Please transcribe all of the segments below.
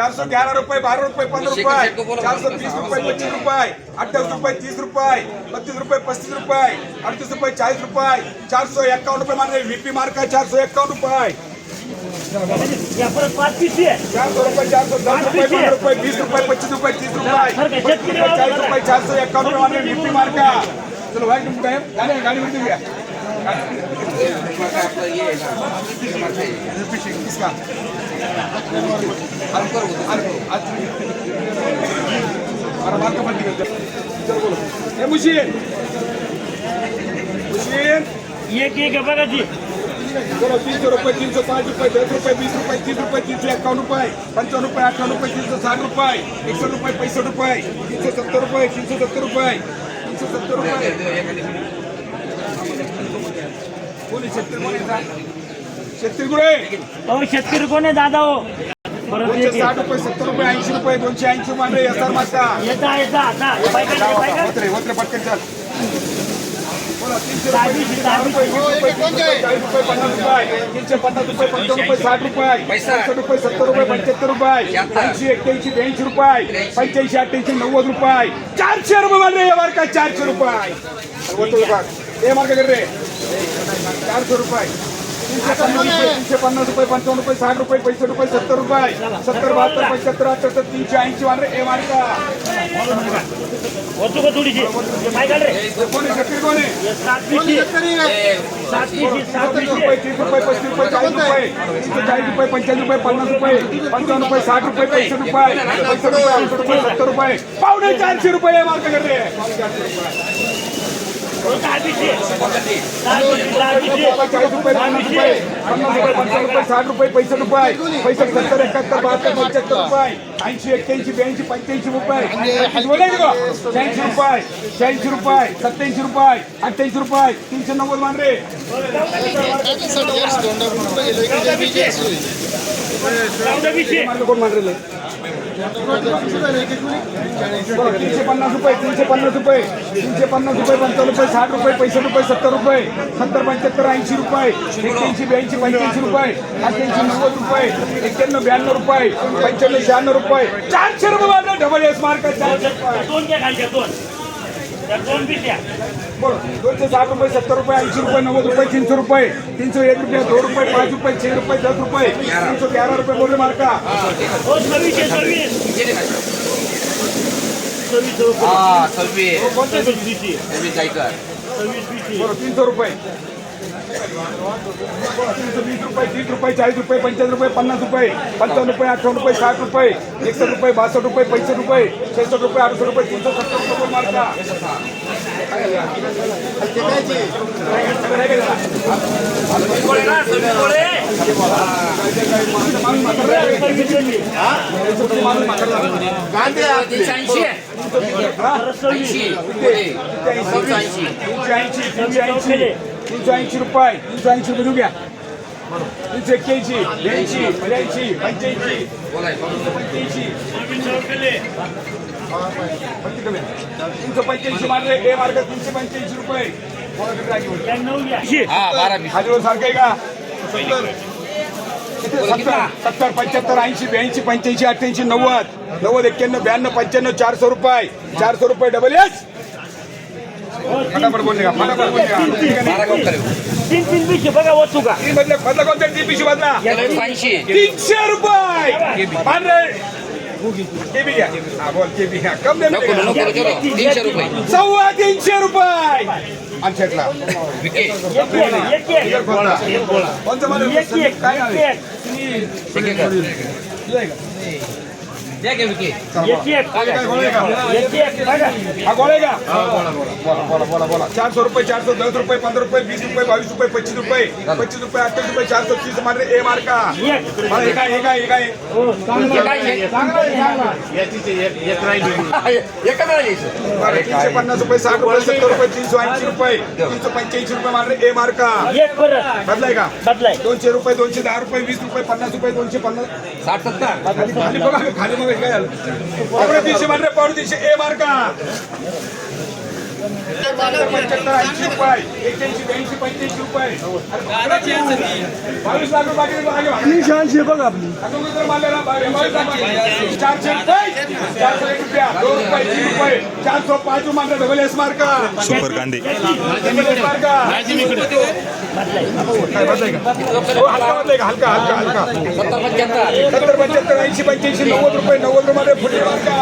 चार सौ ग्यारह रुपए बारह रुपए पंद्रह रुपए चार सौ बीस रुपए पच्चीस रुपए अट्ठाईस रुपए तीस रुपए बत्तीस रुपए पस्तीस रुपए अड़तीस रुपए चालीस रुपए चार सौ इक्यावन रुपए मान रहे वीपी मार्क है चार सौ इक्यावन रुपए चार सौ रुपए चार सौ दस रुपए पंद्रह रुपए बीस रुपए पच्चीस रुपए तीस रुपए चालीस रुपए चार सौ इक्यावन रुपए मान रहे वीपी मार्क का चलो भाई तुम गए गाड़ी गाड़ी में गया किसका एक एक आहे बघा जी चलो रुपये तीनशे पाच रुपये दस रुपये वीस रुपये तीस रुपये तीनशे एकावन्न रुपये पंचावन्न रुपये अठ्ठावन्न रुपये तीनशे साठ रुपये एक रुपये पैंसठ रुपये तीनशे सत्तर रुपये तीनशे सत्तर रुपये तीनशे सत्तर रुपये कोणी शेतकरी शेतकरी कुठे अहो शेतकरी कोण आहे दादा हो? परत दोनशे साठ रुपये सत्तर रुपये ऐंशी रुपये दोनशे ऐंशी रुपये एस आर मागता येता येता आता. बायका बायका होत रे पटकन चाल. बोला तीनशे रुपये दहा रुपये वीस रुपये चाळीस रुपये पन्नास रुपये तीनशे पन्नास रुपये पंचावन्न रुपये साठ रुपये पैसठ रुपये सत्तर रुपये पंच्याहत्तर रुपये ऐंशी एक्क्याऐंशी ब्याऐंशी रुपये पंच्याऐंशी अठ्ठ्याऐंशी नव्वद रुपये. चारशे रुपये या चारशे रुपये. हे कर रे. चारशे रुपये. तीनशे पन्नास रुपये तीनशे रुपये साठ रुपये पैंसठ रुपये सत्तर रुपये सत्तर बहात्तर पंच्याहत्तर अठ्याहत्तर तीनशे ऐंशी मान रे हे होतो का थोडीशी काय काढ रे कोणी शेतकरी कोणी हे सात पिशवी सात पिशवी सात तीस पिशवी रुपये तीस रुपये पस्तीस रुपये चाळीस रुपये तीनशे चाळीस रुपये पंच्याऐंशी रुपये पन्नास रुपये पंचावन्न रुपये साठ रुपये रुपये सत्तर रुपये पावणे चारशे रुपये मार्क करते दहा साठ रुपये पैंसठ रुपये पैसे सत्तर एकाहत्तर बहात्तर पंच्याहत्तर रुपये ऐंशी एक्क्याऐंशी ब्याऐंशी पंच्याऐंशी रुपये बोलायचं का शहाऐंशी रुपये शहाऐंशी रुपये सत्याऐंशी रुपये अठ्ठ्याऐंशी रुपये तीनशे नव्वद मान कोण मान तीनशे पन्नास रुपये तीनशे पन्नास रुपये तीनशे पन्नास रुपये पंचावन्न रुपये साठ रुपये पैंसठ रुपये सत्तर रुपये सत्तर पंच्याहत्तर ऐंशी रुपये एक्क्याऐंशी ब्याऐंशी पंच्याऐंशी रुपये अठ्ठ्याऐंशी नव्वद रुपये एक्क्याण्णव ब्याण्णव रुपये पंच्याण्णव शहाण्णव रुपये चारशे रुपये डबल एस मार्क चारशे रुपये बरं दोनशे साठ रुपये सत्तर रुपये ऐंशी रुपये नव्वद रुपये तीनशे रुपये तीनशे एक रुपये दोन रुपये पाच रुपये छे रुपये दस रुपये तीनशे ग्यारह रुपये बोले मार्का हो सव्वीस. हा सव्वीस तीनशे रुपये. वीस रुपये तीस रुपये चाळीस रुपये पंचाळीस रुपये पन्नास रुपये पंचावन्न रुपये अठ्ठावन्न रुपये साठ रुपये एकसष्ट रुपये बासष्ट रुपये पैंसष्ट रुपये छेसष्ट रुपये अडुसष्ट रुपये तीनशे सत्तर रुपये मार्का ऐंशी. तीनशे ऐंशी रुपये तीनशे ऐंशी रुपये देऊ घ्या तीनशे एक्क्याऐंशी ब्याऐंशी ब्याऐंशी पंच्याऐंशी पंच्याऐंशी तीनशे पंच्याऐंशी मारले मार्ग तीनशे पंच्याऐंशी रुपये. हा खालीवर सारखं आहे का? सत्तर सत्तर पंच्याहत्तर ऐंशी ब्याऐंशी पंच्याऐंशी अठ्ठ्याऐंशी नव्वद नव्वद एक्क्याण्णव ब्याण्णव पंच्याण्णव चारशे रुपये चारशे रुपये डबल एस फटाफट बोलले का फटाफट बोलले का ठीक आहे तीन तीन पिशवी बघा वस्तू का? तीन बदले बदला कोणत्या तीन पिशवी बदला ऐंशी तीनशे. रुपये. मान रे केबी घ्या. हा बोल केबी घ्या. कम दे नको नको नको तीनशे रुपये. सव्वा तीनशे रुपये. आमच्यातला विके. एक एक एक एक. कोणतं मान एक एक काय नाव एक आहे? एक. द्या घे विके देख इसकी ये चेक ये चेक हाँ बोलेगा हाँ। बोला बोला बोला बोला बोला। चार सौ रुपये चार सौ दस रुपये पंद्रह रुपये बीस रुपये बाईस रुपये पच्चीस रुपये पच्चीस रुपये अट्ठाईस रुपये चार सौ तीस हमारे ए मार का। पन्नास रुपये साठ रुपये सत्तर रुपये तीनशे ऐंशी रुपये तीनशे पंच्याऐंशी रुपये मारले ए मार्का का। बदलाय दोनशे रुपये दोनशे दहा रुपये वीस रुपये पन्नास रुपये दोनशे पन्नास। साठ सत्तर। खाली बघा खाली बघा तीनशे मान रे पावणे तीनशे ए मार्का. पंच्याहत्तर ऐंशी रुपये. एक्क्याऐंशी ब्याऐंशी पंच्याऐंशी रुपये. बावीस लाख रुपये तीनशे ऐंशी बघ आपली. चारशे रुपये. चारशे रुपया दोन रुपये तीन रुपये चार सौ पाच रुपये डबल एस मार्का सुपर कांदे. हो, हलका? हलका हलका हलका. सत्तर पंच्याहत्तर सत्तर पंच्याहत्तर ऐंशी पंच्याऐंशी नव्वद रुपये नव्वद रुपये फुटे मार्का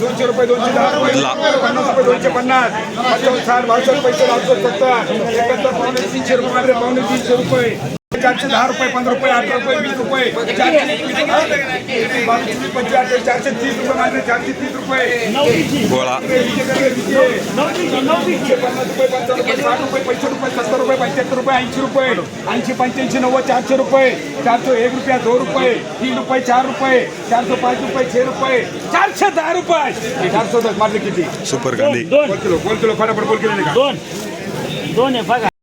दोनशे रुपये दोनशे दहा रुपये पन्नास रुपये दोनशे पन्नास. पंचावन्न साठ पैसे बासष्ट सत्तर. एकाहत्तर पावणे तीनशे रुपये पावणे तीनशे रुपये. चारशे दहा रुपये पंधरा रुपये अठरा रुपये वीस रुपये चारशे तीस रुपये मात्र चारशे तीस रुपये गोळा नऊशे नऊशे पन्नास रुपये पंचावन्न रुपये साठ रुपये रुपये सत्तर रुपये पंच्याहत्तर रुपये ऐंशी रुपये ऐंशी पंच्याऐंशी नव्वद चारशे रुपये चारशे एक रुपया दोन रुपये तीन रुपये चार रुपये चारशे पाच रुपये छे रुपये चारशे दहा रुपये चारशे दस मारले किती सुपर दोन बोल किलो बोल किलो फटाफट बोल किलो नाही का दोन दोन आहे बघा